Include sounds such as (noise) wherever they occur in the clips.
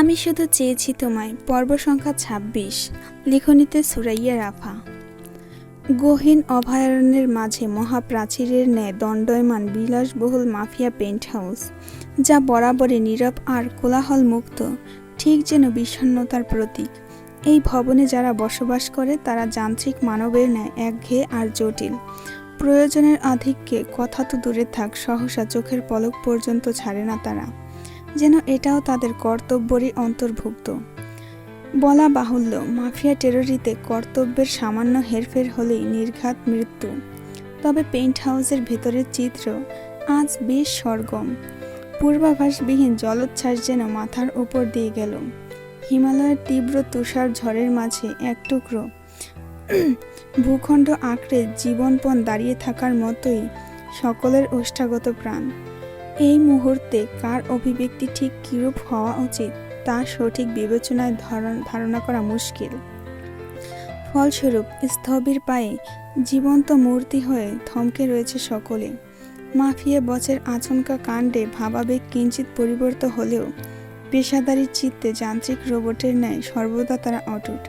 আমি শুধু চেয়েছি তোমায়, পর্ব সংখ্যা ছাব্বিশ, লিখনিতে সুরাইয়া রাফা। গহীন অভয়ারণ্যের মাঝে মহাপ্রাচীরের ন্যায় দণ্ডয়মান বিলাসবহুল মাফিয়া পেন্ট হাউস যা বরাবরই নীরব আর কোলাহল মুক্ত ঠিক যেন বিষণ্ণতার প্রতীক। এই ভবনে যারা বসবাস করে, তারা যান্ত্রিক মানবের ন্যায় একঘেয়ে আর জটিল। প্রয়োজনের আধিক্যে কথা তো দূরে থাক, সহসা চোখের পলক পর্যন্ত ছাড়ে না তারা। যেন এটাও তাদের কর্তব্যেরই অন্তর্ভুক্ত। বলা বাহুল্য, মাফিয়া টেররিতে কর্তব্যের সামান্য হেরফের হলেই নির্ঘাত মৃত্যু। তবে পেইন্ট হাউসের ভেতরের চিত্র আজ বেশ সরগম। পূর্বাভাসবিহীন জলোচ্ছ্বাস যেন মাথার ওপর দিয়ে গেল। হিমালয়ের তীব্র তুষার ঝড়ের মাঝে এক টুকরো (clears throat) ভূখণ্ড আঁকড়ে জীবনপণ দাঁড়িয়ে থাকার মতোই সকলের ওষ্ঠাগত প্রাণ। এই মুহূর্তে কার অভিব্যক্তি ঠিক কিরূপ হওয়া উচিত, তা সঠিক বিবেচনায় ধারণ- করা মুশকিল। ফলস্বরূপ, স্থবির পায়ে জীবন্ত মূর্তি হয়ে থমকে রয়েছে সকলে। মাফিয়া বচের আচমকা কাণ্ডে ভাবাবেগ কিঞ্চিত পরিবর্ত হলেও পেশাদারি চিত্তে যান্ত্রিক রোবটের ন্যায় সর্বদা তারা অটুট।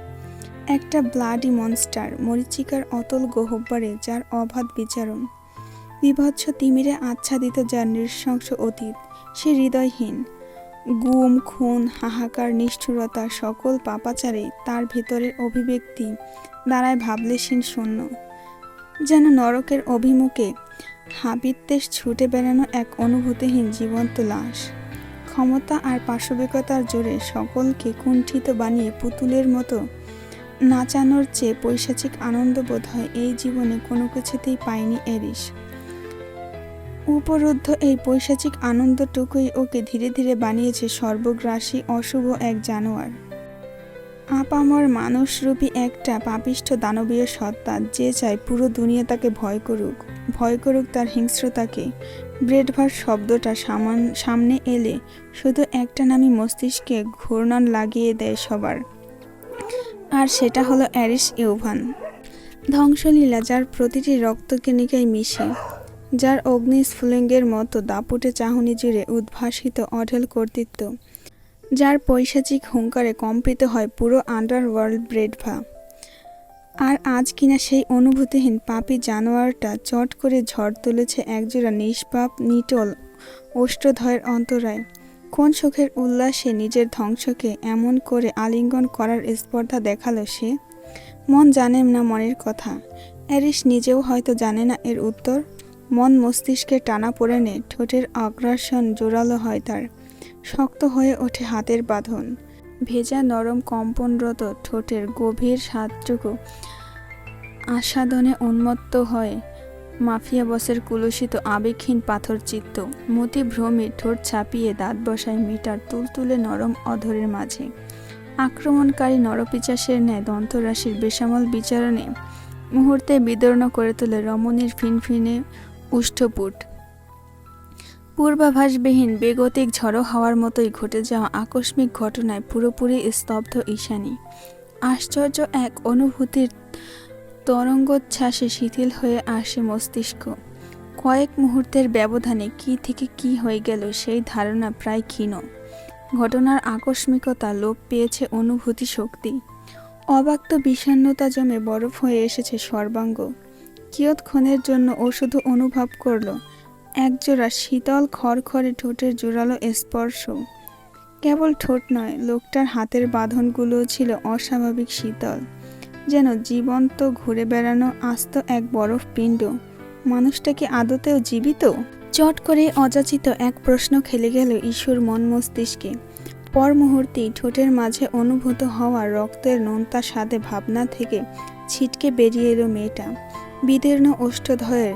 একটা ব্লাডি মনস্টার, মরিচিকার অতল গহব্বরে যার অবাধ বিচারণ। বিভৎস তিমিরে আচ্ছাদিত যার নৃশংস অতীত, সে হৃদয়হীন। গুম, খুন, হাহাকার, নিষ্ঠুরতা সকল পাপাচারে তার ভেতরের অভিব্যক্তি দাঁড়ায় ভাবলেশীন শূন্য। যেন নরকের অভিমুখে হাবিত্যেশ ছুটে বেড়ানো এক অনুভূতিহীন জীবন্ত লাশ। ক্ষমতা আর পাশবিকতার জোরে সকলকে কুণ্ঠিত বানিয়ে পুতুলের মতো নাচানোর চেয়ে পৈশাচিক আনন্দ বোধ হয় এই জীবনে কোনো কিছুতেই পায়নি এরিস উপরুদ্ধ এই পৈশাচিক আনন্দটুকুই ওকে ধীরে ধীরে বানিয়েছে সর্বগ্রাসী, অশুভ এক জানোয়ার। আপামর মানুষরূপী একটা পাপিষ্ঠ দানবীয় সত্তা যে চায় পুরো দুনিয়া তাকে ভয় করুক ভয় করুক তার হিংস্রতাকে। ব্রেডভার শব্দটা সামান, সামনে এলে শুধু একটা নামই মস্তিষ্কে ঘূর্ণন লাগিয়ে দেয় সবার। আর সেটা হলো অ্যারিস ইউভান। ধ্বংসলীলা যার প্রতিটি রক্তকেনিকায় মিশে। যার অগ্নিস্ফুলিঙ্গের মতো দাপুটে চাহনি জুড়ে উদ্ভাসিত অঢেল কর্তৃত্ব, যার পৈশাচিক হুঙ্কারে কম্পিত হয় পুরো আন্ডারওয়ার্ল্ড ব্রেডভা আর আজ কিনা সেই অনুভূতিহীন পাপি জানোয়ারটা চট করে ঝড় তুলেছে একজোড়া নিষ্পাপ, নিটল অষ্টধয়ের অন্তরায়। কোন সুখের উল্লাসে নিজের ধ্বংসকে এমন করে আলিঙ্গন করার স্পর্ধা দেখাল সে? মন জানে না মনের কথা। অ্যারিস নিজেও হয়তো জানে না এর উত্তর। মন মস্তিষ্কে টানা পড়ে নে, ঠোঁটের অগ্রাসন জোরালো হয় তার। শক্ত হয়ে ওঠে হাতের বাঁধন। ভেজা নরম কম্পনরত ঠোঁটের গভীর স্বাদটুকু আস্বাদনে উন্মত্ত হয়। মাফিয়া বসের কুলসিত আবেগহীন পাথর চিত্ত মতি ভ্রমে ঠোঁট ছাপিয়ে দাঁত বসায় মিটার তুলতুলে নরম অধরের মাঝে। আক্রমণকারী নরপিচাসের ন্যায় দন্তরাশির বেসামল বিচারণে মুহূর্তে বিদর্ণ করে তোলে রমণীর ফিনফিনে উষ্ঠপুট। পূর্বাভাসবিহীন বেগতিক ঝড়ো হওয়ার মতোই ঘটে যাওয়া আকস্মিক ঘটনায় পুরোপুরি স্তব্ধ ঈশানী। আশ্চর্য এক অনুভূতির তরঙ্গোচ্ছ্বাসে শিথিল হয়ে আসে মস্তিষ্ক। কয়েক মুহূর্তের ব্যবধানে কি থেকে কি হয়ে গেল সেই ধারণা প্রায় ক্ষীণ। ঘটনার আকস্মিকতা লোপ পেয়েছে অনুভূতি শক্তি। অবাক্ত বিষণ্ণতা জমে বরফ হয়ে এসেছে সর্বাঙ্গ। কিয়ৎক্ষণের জন্য ও শুধু অনুভব করল, একজোড়া শীতল খড়খড়ে ঠোঁটের জোরালো স্পর্শ। কেবল ঠোঁট নয়, লোকটার হাতের বাঁধনগুলোও ছিল অস্বাভাবিক শীতল, যেন জীবন্ত ঘুরে বেড়ানো আস্ত এক বরফ পিণ্ড। মানুষটা কি আদতেও জীবিত? চট করে অযাচিত এক প্রশ্ন খেলে গেল ঈশ্বর মন মস্তিষ্কে। পর মুহূর্তেই ঠোঁটের মাঝে অনুভূত হওয়া রক্তের নোনতা স্বাদে ভাবনা থেকে ছিটকে বেরিয়ে এলো মেয়েটা। বিদীর্ণ ওষ্ঠধয়ের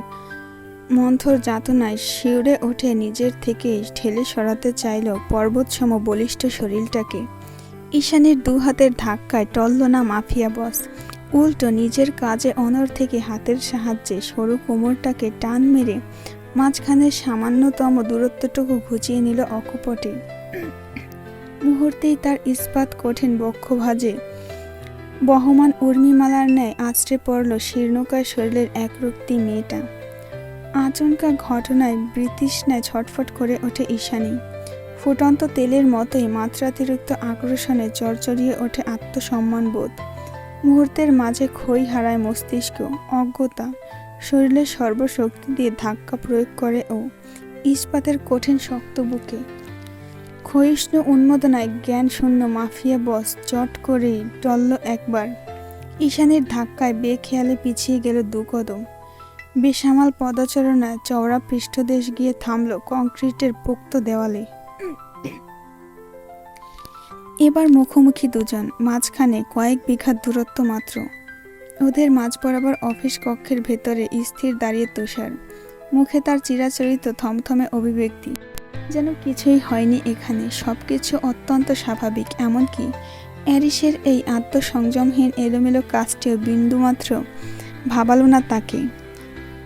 মন্থর যাতনায় শিউরে ওঠে নিজের থেকে ঠেলে সরাতে চাইল পর্বতসম বলিষ্ঠ শরীরটাকে। ঈশানের দু হাতের ধাক্কায় টলল না মাফিয়া বস। উল্টো নিজের কাজে অনর থেকে হাতের সাহায্যে সরু কোমরটাকে টান মেরে মাঝখানের সামান্যতম দূরত্বটুকু ঘুচিয়ে নিল অকপটে। মুহূর্তেই তার ইস্পাত কঠিন বক্ষ ভাজে বহমান উর্মিমালার ন্যায় আছড়ে পড়ল শীর্ণকায় শরীরের একরক্তি মেয়েটা। আচমকা ঘটনায় বৃতৃষ্ণায় ছটফট করে ওঠে ঈশানী। ফুটন্ত তেলের মতোই মাত্রাতিরিক্ত আকর্ষণে চরচরিয়ে ওঠে আত্মসম্মান বোধ মুহূর্তের মাঝে ক্ষয় হারায় মস্তিষ্ক, অজ্ঞতা, শরীরের সর্বশক্তি দিয়ে ধাক্কা প্রয়োগ করে ও ইস্পাতের কঠিন শক্ত বুকে। ক্ষয়িষ্ণু উন্মোদনায় জ্ঞান শূন্য মাফিয়া বস চট করেই টলল একবার। ঈশানের ধাক্কায় বেখেয়ালে পিছিয়ে গেল দু কদম। বেসামাল পদচারণায় চওড়া পৃষ্ঠদেশ গিয়ে থামল কংক্রিটের পোক্ত দেওয়ালে। এবার মুখোমুখি দুজন, মাঝখানে কয়েক বিঘা দূরত্ব মাত্র। ওদের মাঝ বরাবর অফিস কক্ষের ভেতরে স্থির দাঁড়িয়ে তুষার। মুখে তার চিরাচরিত থমথমে অভিব্যক্তি। যেন কিছুই হয়নি এখানে। সবকিছু অত্যন্ত স্বাভাবিক, এমনকি অ্যারিসের এই আত্মসংযমহীন এলোমেলো কাজটিও বিন্দুমাত্র ভাবালো না তাকে।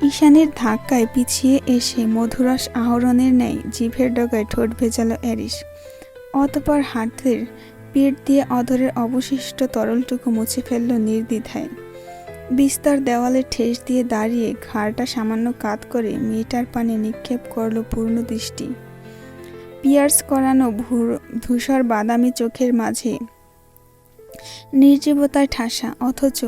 ঈশানের ধাক্কায় পিছিয়ে এসে মধুরস আহরণের ন্যায় জিভের ডগায় ঠোঁট ভেজালো অ্যারিস। অতপর হাতের পিঠ দিয়ে অধরের অবশিষ্ট তরলটুকু মুছে ফেলল নির্দ্বিধায়। বিস্তর দেওয়ালে ঠেস দিয়ে দাঁড়িয়ে ঘাড়টা সামান্য কাত করে মেয়েটার পানে নিক্ষেপ করল পূর্ণ দৃষ্টি। পিয়ার্স করানো ধূসর বাদামি চোখের মাঝে। নির্জীবতায় ঠাসা, অথচ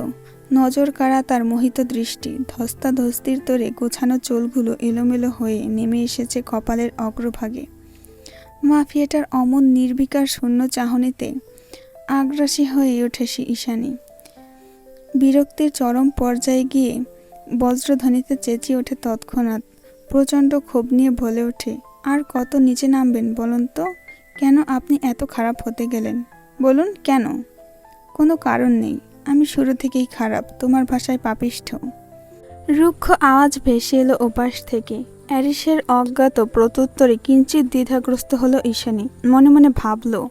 নজর কাড়া তার মোহিত দৃষ্টি। ধস্তাধস্তির তোরে গোছানো চোলগুলো এলোমেলো হয়ে নেমে এসেছে কপালের অগ্রভাগে। মাফিয়াটার অমন নির্বিকার শূন্য চাহনিতে আগ্রাসী হয়ে ওঠে সে ঈশানী। বিরক্তির চরম পর্যায়ে গিয়ে বজ্রধ্বনিতে চেঁচিয়ে ওঠে তৎক্ষণাৎ। প্রচণ্ড ক্ষোভ নিয়ে বলে ওঠে আর কত নিচে নামবেন বলুন তো? কেন আপনি এত খারাপ হতে গেলেন? বলুন কেন? কোনো কারণ নেই। আমি শুরু থেকেই খারাপ, তোমার ভাষায় পাপিষ্ঠ। রুক্ষ আওয়াজ ভেসে এলো ওপাশ থেকে। অ্যারিসের অজ্ঞাত প্রত্যুত্তরে কিঞ্চিত দ্বিধাগ্রস্ত হলো ঈশানী। মনে মনে ভাবল,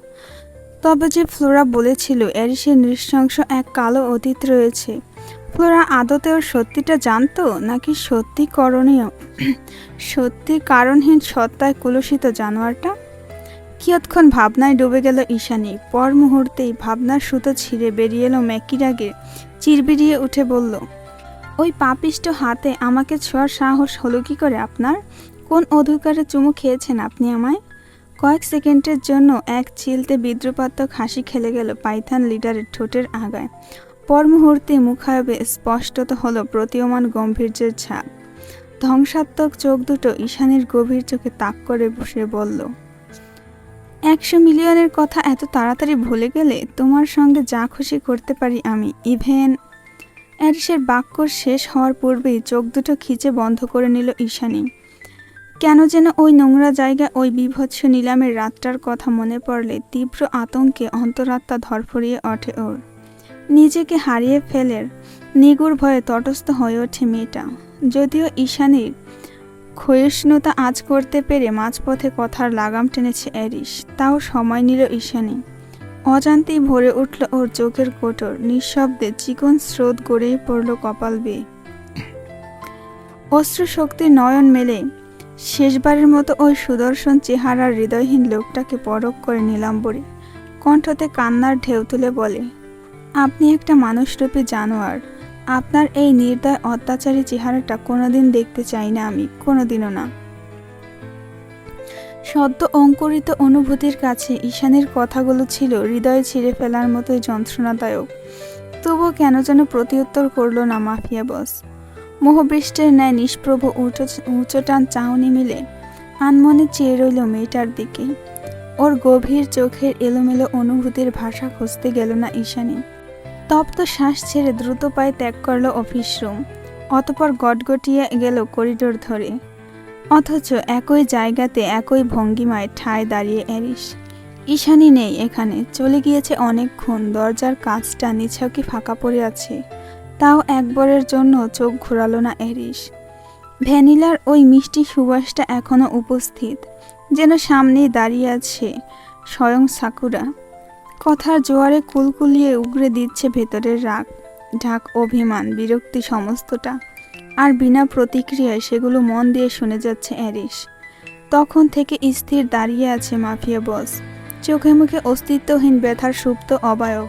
তবে যে ফ্লোরা বলেছিল, অ্যারিসের নৃশংস এক কালো অতীত রয়েছে। ফ্লোরা আদতেও সত্যিটা জানতো নাকি সত্যি করণীয়? সত্যি কারণহীন সত্তায় কুলসিত জানোয়ারটা? কিয়ৎক্ষণ ভাবনায় ডুবে গেল ঈশানী। পর মুহূর্তেই ভাবনার সুতো ছিঁড়ে বেরিয়ে এলো ম্যাকিরাগে চিরবিরিয়ে উঠে বলল, ওই পাপিষ্ট হাতে আমাকে ছোঁয়ার সাহস হলো কি করে আপনার? কোন অধিকারে চুমু খেয়েছেন আপনি আমায়? কয়েক সেকেন্ডের জন্য এক চিলতে বিদ্রুপাত্মক হাসি খেলে গেল পাইথান লিডারের ঠোঁটের আগায়। পর মুহূর্তে মুখায়বে স্পষ্টত হলো প্রতীয়মান গম্ভীর্যের ছাপ। ধ্বংসাত্মক চোখ দুটো ঈশানের গভীর চোখে তাক করে বসে বলল, একশো মিলিয়নের কথা এত তাড়াতাড়ি ভুলে গেলে তোমার সঙ্গে যা খুশি করতে পারি আমি। ইভেন অ্যারিসের বাক্য শেষ হওয়ার পূর্বেই চোখ দুটো খিচে বন্ধ করে নিল ঈশানী। কেন যেন ওই নোংরা জায়গায় ওই বিভৎস নিলামের রাতটার কথা মনে পড়লে তীব্র আতঙ্কে অন্তরাত্মা ধরফরিয়ে ওঠে ওর। নিজেকে হারিয়ে ফেলের নিগুড় ভয়ে তটস্থ হয়ে ওঠে মেয়েটা। যদিও ঈশানীর ক্ষয়িষ্ণুতা আজ করতে পেরে মাঝপথে কথার লাগাম টেনেছে অ্যারিস তাও সময় নিল ঈশানী। অজান্তেই ভরে উঠল ওর চোখের কোটর, নিঃশব্দে চিকন স্রোত গড়িয়ে পড়ল কপাল বেয়ে। অশ্রু শক্তির নয়ন মেলে শেষবারের মতো ওই সুদর্শন চেহারার হৃদয়হীন লোকটাকে পরক করে নিলাম্বরে কণ্ঠতে কান্নার ঢেউ তুলে বলে আপনি একটা মানুষরূপী জানোয়ার। আপনার এই নির্দয় অত্যাচারী চেহারাটা কোনোদিন দেখতে চাই না আমি, কোনোদিনও না। সদ্য অঙ্কুরিত অনুভূতির কাছে ঈশানের কথাগুলো ছিল হৃদয় ছিঁড়ে ফেলার মতোই যন্ত্রণাদায়ক। তবুও কেন যেন প্রতিউত্তর করল না মাফিয়া বস। মোহবৃষ্টের ন্যায় নিষ্প্রভ উঁচু উঁচোটান চাউনি মিলে আনমনে চেয়ে রইল মেয়েটার দিকে। ওর গভীর চোখের এলোমেলো অনুভূতির ভাষা খুঁজতে গেল না ঈশানী। তপ্ত শ্বাস ছেড়ে দ্রুত পায়ে ত্যাগ করল অফিস রুম। অতপর গটগটিয়ে গেল করিডোর ধরে। অথচ একই জায়গাতে একই ভঙ্গিমায় ঠায় দাঁড়িয়ে অ্যারিস ঈশানি নেই এখানে, চলে গিয়েছে অনেকক্ষণ, দরজার কাজটা নিছকই ফাঁকা পড়ে আছে। তাও একবারের জন্য চোখ ঘোরালো না অ্যারিস ভ্যানিলার ওই মিষ্টি সুবাসটা এখনও উপস্থিত। যেন সামনেই দাঁড়িয়ে আছে স্বয়ং সাকুরা। কথার জোয়ারে কুলকুলিয়ে উগরে দিচ্ছে ভেতরের রাগ, ঢাক অভিমান, বিরক্তি সমস্তটা। আর বিনা প্রতিক্রিয়ায় সেগুলো মন দিয়ে শুনে যাচ্ছে অ্যারিস তখন থেকে স্থির দাঁড়িয়ে আছে মাফিয়া বস। চোখে মুখে অস্তিত্বহীন ব্যথার সুপ্ত অবয়ব।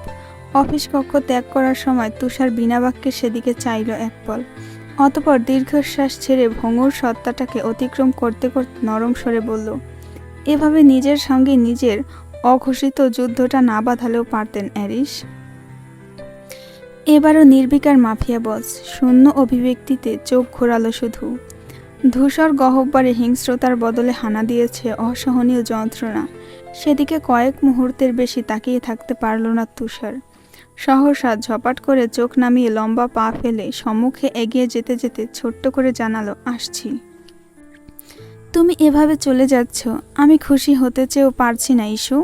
অফিস কক্ষ ত্যাগ করার সময় তুষার বিনা বাক্যে সেদিকে চাইল এক পল অতপর দীর্ঘশ্বাস ছেড়ে ভঙ্গুর সত্তাটাকে অতিক্রম করতে করতে নরম স্বরে বলল এভাবে নিজের সঙ্গে নিজের অঘোষিত যুদ্ধটা না বাঁধালেও পারতেন অ্যারিস এবারও নির্বিকার মাফিয়া বস, শূন্য অভিব্যক্তিতে চোখ ঘোরালো শুধু। ধূসর গহব্বরে হিংস্রতার বদলে হানা দিয়েছে অসহনীয় যন্ত্রণা। সেদিকে কয়েক মুহূর্তের বেশি তাকিয়ে থাকতে পারল না তুষার। সহসা ঝপাট করে চোখ নামিয়ে লম্বা পা ফেলে সম্মুখে এগিয়ে যেতে যেতে ছোট্ট করে জানালো, আসছি। তুমি এভাবে চলে যাচ্ছ, আমি খুশি হতে চেয়েও পারছি না ইস্যু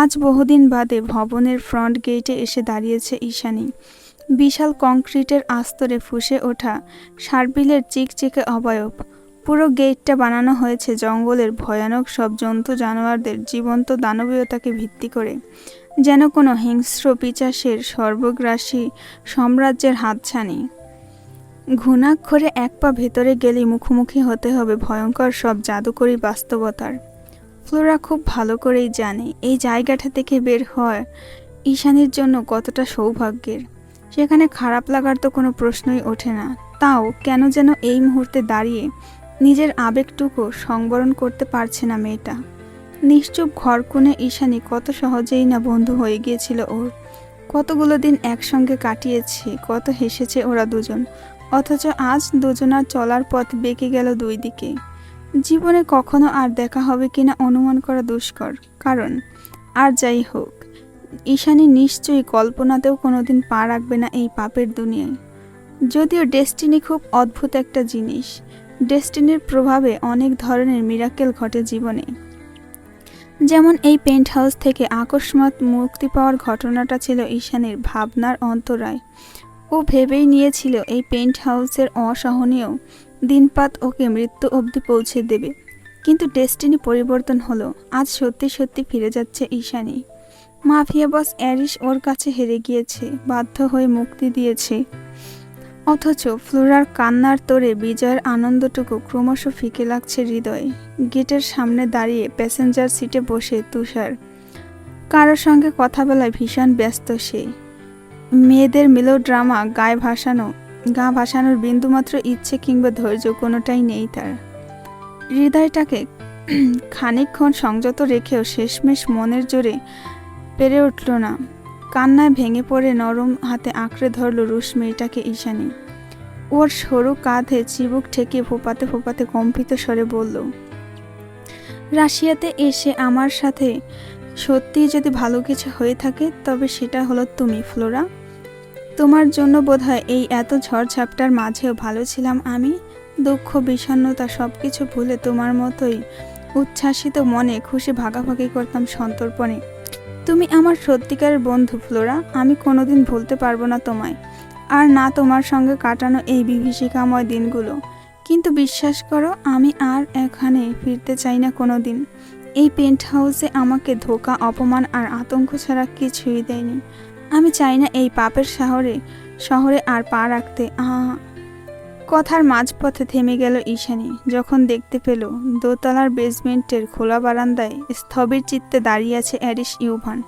আজ বহুদিন বাদে ভবনের ফ্রন্ট গেটে এসে দাঁড়িয়েছে ঈশানী। বিশাল কংক্রিটের আস্তরে ফুসে ওঠা সার্বিলের চিকচিকে অবয়ব। পুরো গেটটা বানানো হয়েছে জঙ্গলের ভয়ানক সব জন্তু জানোয়ারদের জীবন্ত দানবীয়তাকে ভিত্তি করে। যেন কোনো হিংস্র পিচাসের সর্বগ্রাসী সাম্রাজ্যের হাতছানি। ঘুণাক্ষরে এক পা ভেতরে গেলেই মুখোমুখি হতে হবে ভয়ঙ্কর সব জাদুকরী বাস্তবতার। ফ্লোরা খুব ভালো করেই জানে, এই জায়গাটা থেকে বের হয় ঈশানির জন্য কতটা সৌভাগ্যের। সেখানে খারাপ লাগার তো কোনো প্রশ্নই ওঠে না। তাও কেন যেন এই মুহূর্তে দাঁড়িয়ে নিজের আবেগটুকু সংবরণ করতে পারছে না মেয়েটা। নিশ্চুপ ঘরকুনে ঈশানি কত সহজেই না বন্ধু হয়ে গিয়েছিল ওর। কতগুলো দিন একসঙ্গে কাটিয়েছে, কত হেসেছে ওরা দুজন। অথচ আজ দুজনার চলার পথ বেঁকে গেল দুই দিকে। জীবনে কখনো আর দেখা হবে কিনা অনুমান করা দুষ্কর। কারণ, আর যাই হোক, ঈশানী নিশ্চয়ই কল্পনাতেও কোনোদিন পা রাখবে না এই পাপের দুনিয়ায়। যদিও ডেস্টিনি খুব অদ্ভুত একটা জিনিস। ডেস্টিনির প্রভাবে অনেক ধরনের মিরাকেল ঘটে জীবনে। যেমন এই পেন্ট হাউস থেকে আকস্মাৎ মুক্তি পাওয়ার ঘটনাটা ছিল ঈশানীর ভাবনার অন্তরায়। ভেবেই নিয়েছিল এই পেন্ট হাউসের অসহনীয় দিনপাত ওকে মৃত্যু অবধি পৌঁছে দেবে। কিন্তু ডেস্টিনি পরিবর্তন হলো। আজ সত্যি সত্যি ফিরে যাচ্ছে ঈশানী। মাফিয়া বস অ্যারিস ওর কাছে হেরে গিয়েছে, বাধ্য হয়ে মুক্তি দিয়েছে। অথচ ফ্লোরার কান্নার তোরে বিজয়ের আনন্দটুকু ক্রমশ ফিকে লাগছে হৃদয়ে। গেটের সামনে দাঁড়িয়ে প্যাসেঞ্জার সিটে বসে তুষার। কারোর সঙ্গে কথা বলায় ভীষণ ব্যস্ত সে। মেয়েদের মিলোড্রামা গায়ে ভাসানো, গা ভাসানোর বিন্দুমাত্র ইচ্ছে কিংবা ধৈর্য কোনোটাই নেই তার। হৃদয়টাকে (clears throat) খানিকক্ষণ সংযত রেখেও শেষমেশ মনের জোরে পেরে উঠল না। কান্নায় ভেঙে পড়ে নরম হাতে আঁকড়ে ধরল রুশ মেয়েটাকে ঈশানী। ওর সরু কাঁধে চিবুক ঠেকে ফোপাতে ফোপাতে কম্পিত স্বরে বলল, রাশিয়াতে এসে আমার সাথে সত্যিই যদি ভালো কিছু হয়ে থাকে, তবে সেটা হলো তুমি, ফ্লোরা। তোমার জন্য বোধহয় এই এত ঝড়ঝাপটার মাঝেও ভালো ছিলাম আমি? দুঃখ, বিষণ্ণতা সব কিছু ভুলে তোমার মতোই উচ্ছ্বাসিত মনে খুশি ভাগাভাগি করতাম সন্তর্পণে। তুমি আমার সত্যিকারের বন্ধু, ফ্লোরা। আমি কোনোদিন ভুলতে পারব না তোমায়। আর না তোমার সঙ্গে কাটানো এই বিভীষিকাময় দিনগুলো। কিন্তু বিশ্বাস করো, আমি আর এখানে ফিরতে চাই না কোনো দিন এই পেন্ট হাউসে আমাকে ধোকা, অপমান আর আতঙ্ক ছাড়া কিছুই দেয়নি। আমি চাই না এই পাপের শহরে শহরে আর পা রাখতে। আহ। কথার মাঝপথে থেমে গেল ঈশানী, যখন দেখতে পেল দোতলার বেসমেন্টের খোলা বারান্দায় স্থবির চিত্তে দাঁড়িয়ে আছে অ্যারিস ইউভান।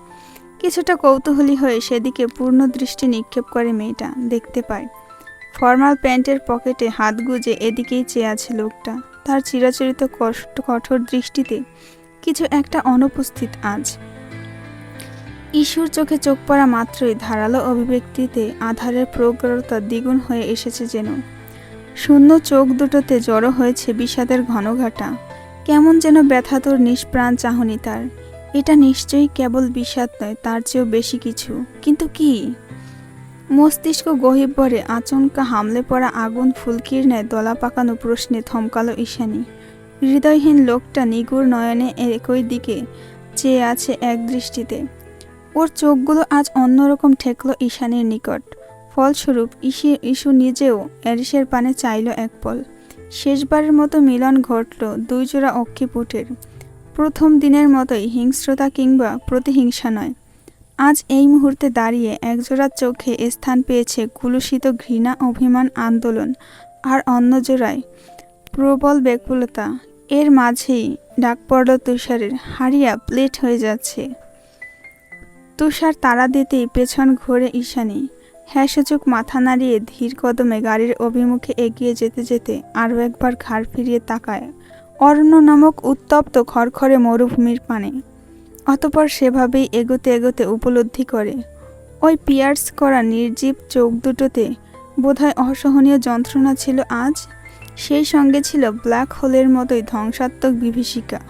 কিছুটা কৌতূহলী হয়ে সেদিকে পূর্ণ দৃষ্টি নিক্ষেপ করে মেয়েটা, দেখতে পায়। ফর্মাল প্যান্টের পকেটে হাত গুজে এদিকেই চেয়ে আছে লোকটা। তার চিরাচরিত কষ্ট কঠোর দৃষ্টিতে কিছু একটা অনুপস্থিত আজ। ঈশ্বর চোখে চোখ পড়া মাত্রই ধারালো অভিব্যক্তিতে আধারের প্রগ্রতা দ্বিগুণ হয়ে এসেছে যেন। শূন্য চোখ দুটোতে জড়ো হয়েছে বিষাদের ঘনঘাটা। কেমন যেন ব্যথাতর নিষ্প্রাণ চাহনি তার। এটা নিশ্চয়ই কেবল বিষাদ নয়, তার চেয়েও বেশি কিছু। কিন্তু কি? মস্তিষ্ক গহীবরে আচমকা হামলে পড়া আগুন ফুলকির ন্যায় দলা পাকানো প্রশ্নে থমকালো ঈশানী। হৃদয়হীন লোকটা নিগুড় নয়নে একই দিকে চেয়ে আছে এক দৃষ্টিতে। ওর চোখগুলো আজ অন্যরকম ঠেকলো ঈশানীর নিকট। ফলস্বরূপ ইসি ইস্যু নিজেও অ্যারিসের পানে চাইল এক পল। শেষবারের মতো মিলন ঘটল দুই জোড়া অক্ষিপুটের প্রথম দিনের মতোই হিংস্রতা কিংবা প্রতিহিংসা নয়। আজ এই মুহূর্তে দাঁড়িয়ে একজোড়া চোখে স্থান পেয়েছে কুলুষিত ঘৃণা, অভিমান, আন্দোলন, আর অন্য জোড়ায় প্রবল ব্যাকুলতা। এর মাঝেই ডাক পড়ল তুষারের, হারিয়া, প্লেট হয়ে যাচ্ছে। তুষার তারা দিতেই পেছন ঘোরে ঈশানী। হ্যাঁ মাথা নাড়িয়ে ধীর কদমে গাড়ির অভিমুখে এগিয়ে যেতে যেতে আরও একবার ঘাড় ফিরিয়ে তাকায়। অরণ্য নামক উত্তপ্ত খড়খড়ে মরুভূমির পানে। অতপর সেভাবেই এগোতে এগোতে উপলব্ধি করে। ওই পিয়ার্স করা নির্জীব চোখ দুটোতে বোধহয় অসহনীয় যন্ত্রণা ছিল আজ। সেই সঙ্গে ছিল ব্ল্যাক হোলের মতোই ধ্বংসাত্মক বিভীষিকা।